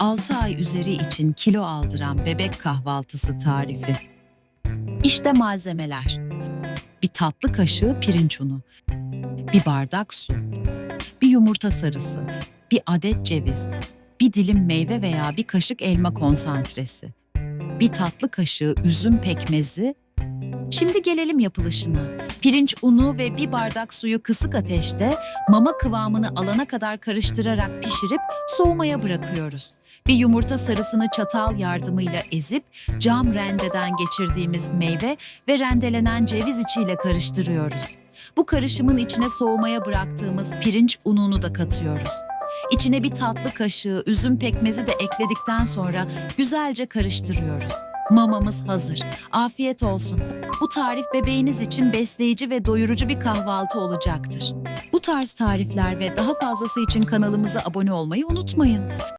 6 ay üzeri için kilo aldıran bebek kahvaltısı tarifi. İşte malzemeler. Bir tatlı kaşığı pirinç unu, bir bardak su, bir yumurta sarısı, bir adet ceviz, bir dilim meyve veya bir kaşık elma konsantresi, bir tatlı kaşığı üzüm pekmezi. Şimdi gelelim yapılışına. Pirinç unu ve bir bardak suyu kısık ateşte mama kıvamını alana kadar karıştırarak pişirip soğumaya bırakıyoruz. Bir yumurta sarısını çatal yardımıyla ezip cam rendeden geçirdiğimiz meyve ve rendelenen ceviz içiyle karıştırıyoruz. Bu karışımın içine soğumaya bıraktığımız pirinç ununu da katıyoruz. İçine bir tatlı kaşığı üzüm pekmezi de ekledikten sonra güzelce karıştırıyoruz. Mamamız hazır. Afiyet olsun. Bu tarif bebeğiniz için besleyici ve doyurucu bir kahvaltı olacaktır. Bu tarz tarifler ve daha fazlası için kanalımıza abone olmayı unutmayın.